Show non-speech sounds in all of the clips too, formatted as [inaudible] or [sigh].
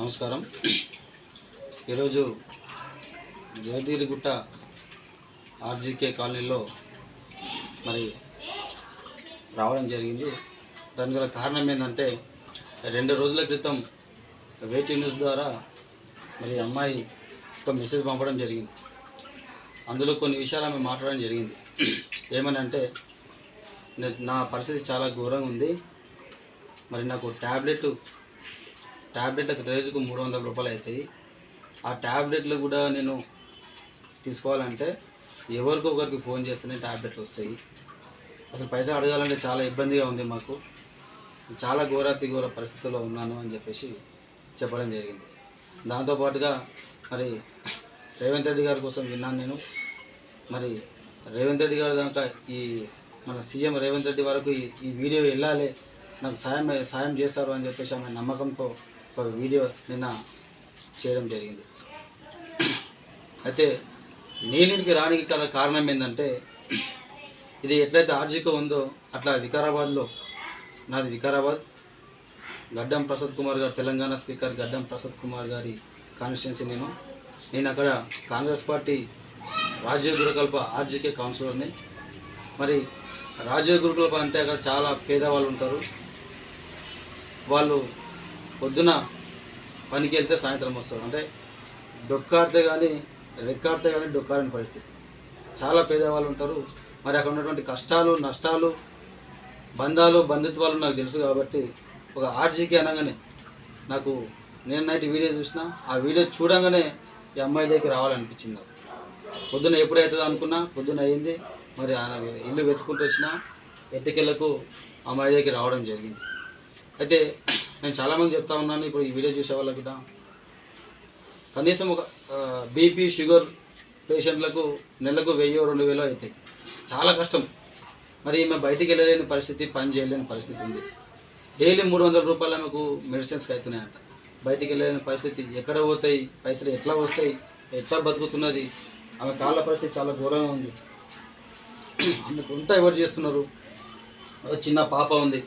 నమస్కారం. ఈరోజు జగదీరిగుట్ట ఆర్జీకే కాలనీలో మరి రావడం జరిగింది. దాని గల కారణం ఏంటంటే రెండు రోజుల క్రితం వేటీ న్యూస్ ద్వారా మరి అమ్మాయి ఒక మెసేజ్ పంపడం జరిగింది. అందులో కొన్ని విషయాలు ఆమె మాట్లాడడం జరిగింది. ఏమని అంటే నా పరిస్థితి చాలా ఘోరంగా ఉంది. మరి నాకు ట్యాబ్లెట్ ట్యాబ్లెట్లకు రోజుకు మూడు వందల రూపాయలు అవుతాయి ఆ ట్యాబ్లెట్లు కూడా నేను తీసుకోవాలంటే ఎవరికో ఒకరికి ఫోన్ చేస్తేనే ట్యాబ్లెట్లు వస్తాయి. అసలు పైసలు అడగాలంటే చాలా ఇబ్బందిగా ఉంది మాకు. చాలా ఘోరాతి ఘోర పరిస్థితుల్లో ఉన్నాను అని చెప్పేసి చెప్పడం జరిగింది. దాంతోపాటుగా మరి రేవంత్ రెడ్డి గారి కోసం విన్నాను నేను. మరి రేవంత్ రెడ్డి గారు దాకా ఈ మన సీఎం రేవంత్ రెడ్డి వరకు ఈ వీడియో వెళ్ళాలి. నాకు సాయం సాయం చేస్తారు అని చెప్పేసి ఆమె నమ్మకంతో ఒక వీడియో నిన్న చేయడం జరిగింది. అయితే నేను రానికి గల కారణం ఏంటంటే ఇది ఎట్లయితే ఆర్జిక ఉందో అట్లా వికారాబాద్లో నాది వికారాబాద్ గడ్డం ప్రసాద్ కుమార్ గారు తెలంగాణ స్పీకర్ గడ్డం ప్రసాద్ కుమార్ గారి కాన్స్టిట్యున్సీ నేను. నేను అక్కడ కాంగ్రెస్ పార్టీ రాజ్య గురుకల్ప ఆర్జీకే కౌన్సిలర్ని. మరి రాజ్య గురుకల్ప అంటే అక్కడ చాలా పేదవాళ్ళు ఉంటారు. వాళ్ళు పొద్దున పనికి వెళ్తే సాయంత్రం వస్తారు అంటే డొక్కాడితే కానీ రెక్కాడితే కానీ డొక్కాడని పరిస్థితి. చాలా పేదవాళ్ళు ఉంటారు. మరి అక్కడ ఉన్నటువంటి కష్టాలు నష్టాలు బంధాలు బంధుత్వాలు నాకు తెలుసు కాబట్టి ఒక ఆర్జీకి అనగానే నాకు నేను నైట్ వీడియో చూసిన ఆ వీడియో చూడంగానే ఈ అమ్మాయి దగ్గరికి రావాలనిపించింది నాకు. పొద్దున ఎప్పుడు అనుకున్నా పొద్దున అయ్యింది మరి ఆయన ఇల్లు వెతుకుంటూ వచ్చిన ఎట్టుకెళ్ళకు అమ్మాయి దగ్గరికి రావడం జరిగింది. అయితే నేను చాలామంది చెప్తా ఉన్నాను ఇప్పుడు ఈ వీడియో చూసే వాళ్ళకి కూడా. కనీసం ఒక బీపీ షుగర్ పేషెంట్లకు నెలకు వెయ్యో రెండు వేలో అవుతాయి చాలా కష్టం. మరి ఈమె బయటికి వెళ్ళలేని పరిస్థితి పని చేయలేని పరిస్థితి ఉంది. డైలీ మూడు వందల రూపాయలు ఆమెకు మెడిసిన్స్కి అవుతున్నాయంట బయటికి వెళ్ళలేని పరిస్థితి ఎక్కడ పోతాయి పైసలు ఎట్లా వస్తాయి ఎట్లా బతుకుతున్నది ఆమె కాళ్ళ పరిస్థితి చాలా ఘోరంగా ఉంది. [clears throat] ఆమెకు ఉంటా ఎవరు చేస్తున్నారు. ఒక చిన్న పాప ఉంది.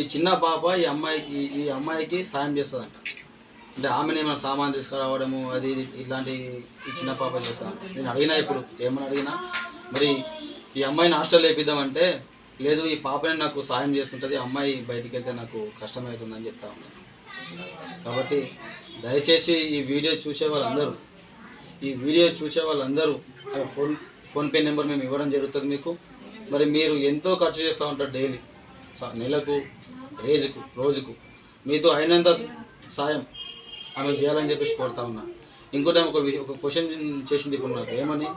ఈ చిన్న పాప ఈ అమ్మాయికి ఈ అమ్మాయికి సాయం చేస్తుందంట. అంటే ఆమెను ఏమైనా సామాన్ తీసుకురావడము అది ఇట్లాంటి ఈ చిన్న పాప చేస్తాను నేను అడిగినా ఇప్పుడు ఏమని అడిగినా? మరి ఈ అమ్మాయిని హాస్టల్ వేపిద్దామంటే లేదు ఈ పాపనే నాకు సాయం చేస్తుంటుంది అమ్మాయి బయటికి వెళ్తే నాకు కష్టమవుతుందని చెప్తా ఉన్నాను కాబట్టి దయచేసి ఈ వీడియో చూసే వాళ్ళందరూ ఈ వీడియో చూసే వాళ్ళందరూ ఫోన్ ఫోన్పే నెంబర్ మేము ఇవ్వడం జరుగుతుంది మీకు. మరి మీరు ఎంతో ఖర్చు చేస్తూ ఉంటారు డైలీ. నెలకు రోజుకు రోజుకు మీతో అయినంత సాయం ఆమె చేయాలని చెప్పేసి కోరుతా ఉన్నా. ఇంకోటి ఆమె ఒక ఒక క్వశ్చన్ చేసింది ఇప్పుడు నాకు. ఏమని?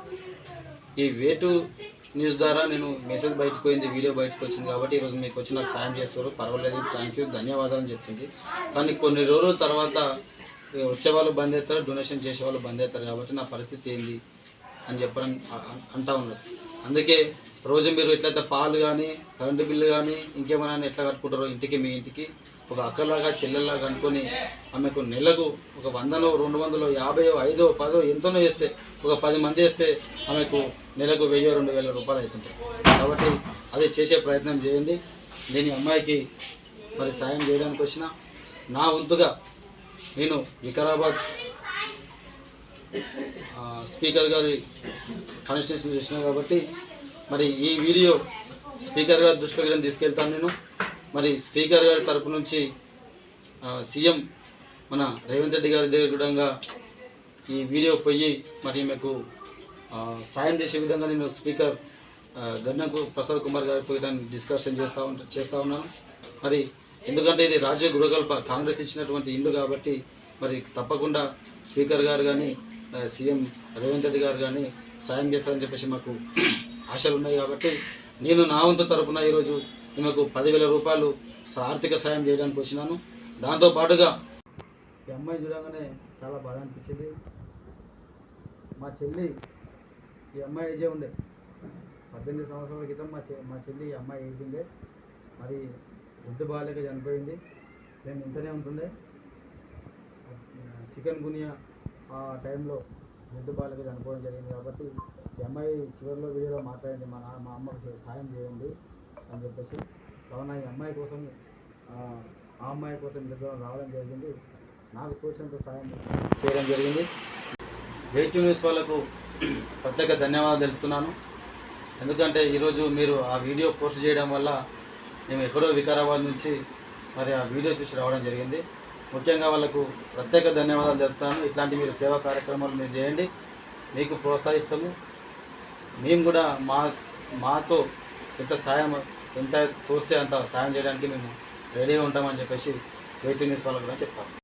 ఈ వేటు న్యూస్ ద్వారా నేను మెసేజ్ బయటకు పోయింది వీడియో బయటకు వచ్చింది కాబట్టి ఈరోజు మీకు వచ్చి నాకు సాయం చేస్తారు. పర్వాలేదు థ్యాంక్ యూ ధన్యవాదాలు అని చెప్పింది. కానీ కొన్ని రోజుల తర్వాత వచ్చేవాళ్ళు వచ్చే వాళ్ళు బంద్ అవుతారు డొనేషన్ చేసే వాళ్ళు బంద్ అవుతారు కాబట్టి నా పరిస్థితి ఏంది అని చెప్పడం అ- అంటా ఉన్నారు అందుకే రోజు మీరు ఎట్లయితే పాలు కానీ కరెంటు బిల్లు కానీ ఇంకేమైనా ఎట్లా కట్టుకుంటారో ఇంటికి మీ ఇంటికి ఒక అక్కలాగా చెల్లెల్లాగా అనుకొని ఆమెకు నెలకు ఒక వందలో రెండు వందలు యాభై ఐదో పదో ఎంతనో వేస్తే ఒక పది మంది వేస్తే ఆమెకు నెలకు వెయ్యి రెండు వేల రూపాయలు అవుతుంటాయి. కాబట్టి అదే చేసే ప్రయత్నం చేయండి. నేను అమ్మాయికి మరి సాయం చేయడానికి వచ్చిన నా వంతుగా నేను వికారాబాద్ స్పీకర్ గారి కాన్స్టిట్యూషన్ చేసిన కాబట్టి మరి ఈ వీడియో స్పీకర్ గారి దృష్టికి నేను తీసుకెళ్తాను నేను. మరి స్పీకర్ గారి తరపు నుంచి సీఎం మన రేవంత్ రెడ్డి గారి దగ్గర కూడా ఈ వీడియో పోయి మరి మీకు సాయం చేసే విధంగా నేను స్పీకర్ గన్నకు ప్రసాద్ కుమార్ గారి పోయి దాన్ని డిస్కషన్ చేస్తూ ఉంటా చేస్తూ ఉన్నాను. మరి ఎందుకంటే ఇది రాజ్య గృహకల్ప కాంగ్రెస్ ఇచ్చినటువంటి ఇల్లు కాబట్టి మరి తప్పకుండా స్పీకర్ గారు కానీ సీఎం రేవంత్ రెడ్డి గారు కానీ సాయం చేస్తారని చెప్పేసి మాకు ఆశలు ఉన్నాయి కాబట్టి నేను నా వంతు తరపున ఈరోజు ఈమెకు పదివేల రూపాయలు ఆర్థిక సాయం చేయడానికి వచ్చినాను. దాంతో పాటుగా ఈ అమ్మాయి చూడగానే చాలా బాధ అనిపించింది. మా చెల్లి ఈ అమ్మాయి ఏజే ఉండే? పద్దెనిమిది సంవత్సరాల క్రితం మా చె మా చెల్లి ఈ అమ్మాయి ఏజ్ ఉండే. మరి వృద్ధి బాగాలేక చనిపోయింది. నేను ఇంతనే ఉంటుండే. చికెన్ గునియా ఆ టైంలో ఎద్దు బాలకి చనిపోవడం జరిగింది కాబట్టి అమ్మాయి చివరిలో వీడియోలో మాట్లాడింది మా నాన్న మా అమ్మకి సాయం చేయండి అని చెప్పేసి. కావున ఈ అమ్మాయి కోసం ఆ అమ్మాయి కోసం ఇద్దరు రావడం జరిగింది. నాకు తోచినంత సాయం చేయడం జరిగింది. వెయిట్ న్యూస్ వాళ్ళకు ప్రత్యేక ధన్యవాదాలు తెలుపుతున్నాను. ఎందుకంటే ఈరోజు మీరు ఆ వీడియో పోస్ట్ చేయడం వల్ల మేము ఎక్కడో వికారాబాద్ నుంచి మరి ఆ వీడియో చూసి రావడం జరిగింది. ముఖ్యంగా వాళ్ళకు ప్రత్యేక ధన్యవాదాలు చెప్తాను. ఇట్లాంటి మీరు సేవా కార్యక్రమాలు మీరు చేయండి. మీకు ప్రోత్సహిస్తాము. మేము కూడా మా మాతో ఎంత సాయం ఎంత తోస్తే అంత సాయం చేయడానికి మేము రెడీగా ఉంటామని చెప్పేసి వెయిటింగ్ న్యూస్ వాళ్ళకు కూడా చెప్తాము.